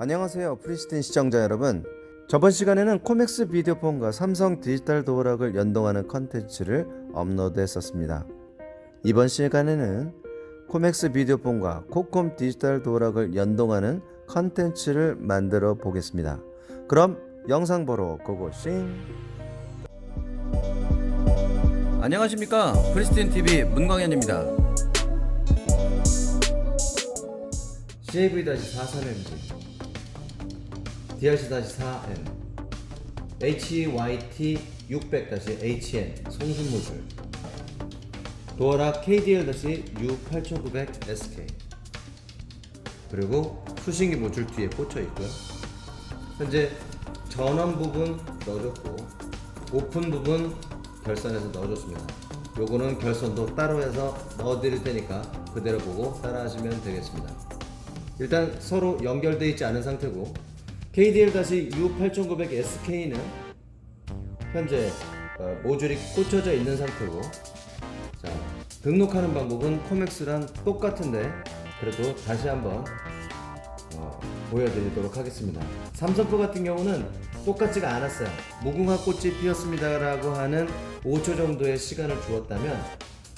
안녕하세요 프리스틴 시청자 여러분. 저번 시간에는 코맥스 비디오폰과 삼성 디지털 도어락을 연동하는 컨텐츠를 업로드 했었습니다. 이번 시간에는 코맥스 비디오폰과 코콤 디지털 도어락을 연동하는 컨텐츠를 만들어 보겠습니다. 그럼 영상 보러 고고싱! 안녕하십니까? 프리스틴 TV 문광현입니다. CAV-43MG DRC-4M HYT 600-HN 송신모줄 도어락 KDL-U8900SK 그리고 수신기 모줄 뒤에 꽂혀 있고요. 현재 전원 부분 넣어줬고 오픈 부분 결선해서 넣어줬습니다. 요거는 결선도 따로 해서 넣어드릴 테니까 그대로 보고 따라 하시면 되겠습니다. 일단 서로 연결되어 있지 않은 상태고 KDL-U8900SK는 현재 어, 모듈이 꽂혀져 있는 상태고 자 등록하는 방법은 코맥스랑 똑같은데 그래도 다시 한번 어, 보여드리도록 하겠습니다. 삼성 거 같은 경우는 똑같지가 않았어요. 무궁화 꽃이 피었습니다 라고 하는 5초 정도의 시간을 주었다면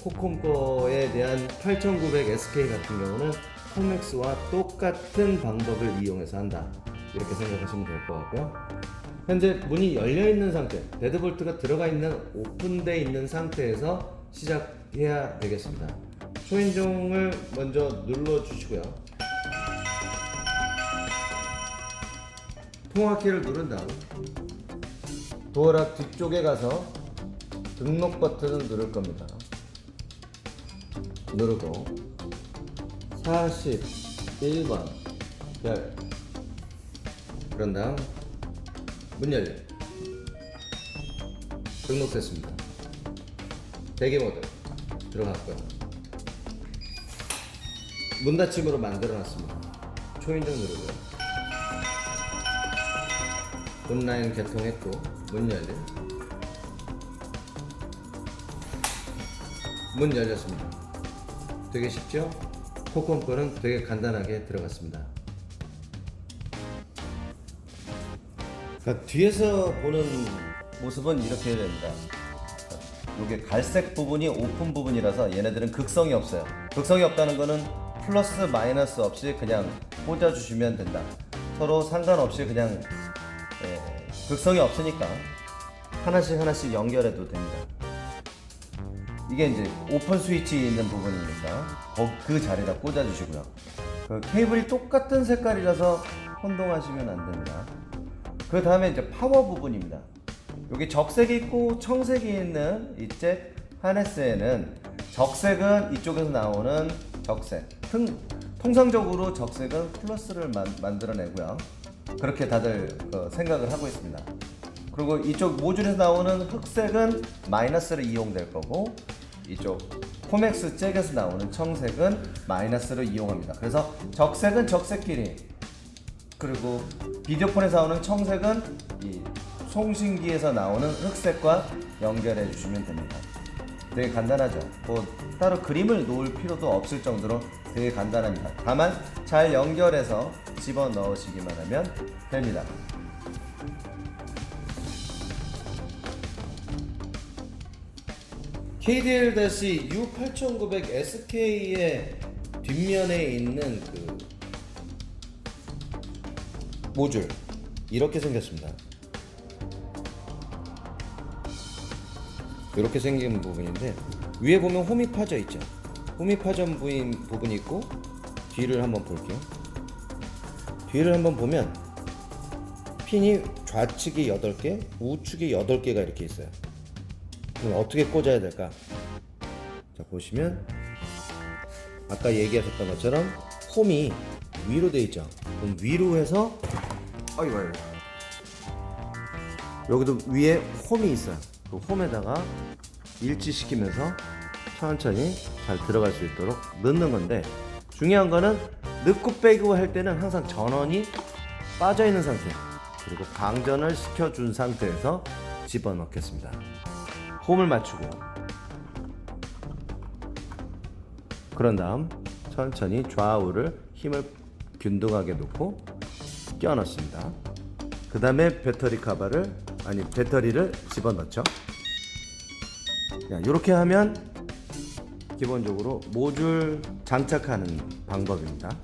코콤 거에 대한 8900SK 같은 경우는 코맥스와 똑같은 방법을 이용해서 한다. 이렇게 생각하시면 될 것 같고요. 현재 문이 열려 있는 상태, 데드볼트가 들어가 있는 오픈되어 있는 상태에서 시작해야 되겠습니다. 초인종을 먼저 눌러 주시고요. 통화키를 누른 다음 도어락 뒤쪽에 가서 등록 버튼을 누를 겁니다. 누르고 41번 열 그런 다음 문 열려 등록됐습니다. 대기 모드 들어갔고요. 문 닫힘으로 만들어놨습니다. 초인종 누르고요. 온라인 개통했고 문 열림 문 열렸습니다 되게 쉽죠? 코콤 거는 되게 간단하게 들어갔습니다 그러니까 뒤에서 보는 모습은 이렇게 됩니다 이게 갈색 부분이 오픈 부분이라서 얘네들은 극성이 없어요 극성이 없다는 거는 플러스 마이너스 없이 그냥 꽂아주시면 된다 서로 상관없이 그냥 예, 극성이 없으니까 하나씩 하나씩 연결해도 됩니다. 이게 이제 오픈 스위치 있는 부분이니까 거- 그 자리에다 꽂아주시고요. 그 케이블이 똑같은 색깔이라서 혼동하시면 안 됩니다. 그 다음에 이제 파워 부분입니다. 여기 적색이 있고 청색이 있는 이제 하네스에는 적색은 이쪽에서 나오는 적색. 통, 통상적으로 적색은 플러스를 만, 만들어내고요. 그렇게 다들 어, 생각을 하고 있습니다. 그리고 이쪽 모듈에서 나오는 흑색은 마이너스로 이용될 거고 이쪽 코맥스 잭에서 나오는 청색은 마이너스로 이용합니다. 그래서 적색은 적색끼리 그리고 비디오폰에서 나오는 청색은 이 송신기에서 나오는 흑색과 연결해 주시면 됩니다. 되게 간단하죠. 뭐 따로 그림을 놓을 필요도 없을 정도로 되게 간단합니다. 다만 잘 연결해서 집어 넣으시기만 하면 됩니다. KDL-U8900SK의 뒷면에 있는 그 모듈 이렇게 생겼습니다. 이렇게 생긴 부분인데 위에 보면 홈이 파져 있죠. 홈이 파전 부인 부분이 있고 뒤를 한번 볼게요. 뒤를 한번 보면 핀이 좌측이 8개, 우측이 8개가 이렇게 있어요. 그럼 어떻게 꽂아야 될까? 자, 보시면 아까 얘기하셨던 것처럼 홈이 위로 돼 있죠. 그럼 위로 해서 아이고 아이고 여기도 위에 홈이 있어요. 그 홈에다가 일치시키면서 천천히 잘 들어갈 수 있도록 넣는 건데 중요한 거는 넣고 빼고 할 때는 항상 전원이 빠져 있는 상태 그리고 강전을 시켜준 상태에서 집어넣겠습니다. 홈을 맞추고 그런 다음 천천히 좌우를 힘을 균등하게 놓고 껴넣습니다. 그 다음에 배터리 카바를 아니 배터리를 집어넣죠. 이렇게 하면 기본적으로 모듈 장착하는 방법입니다.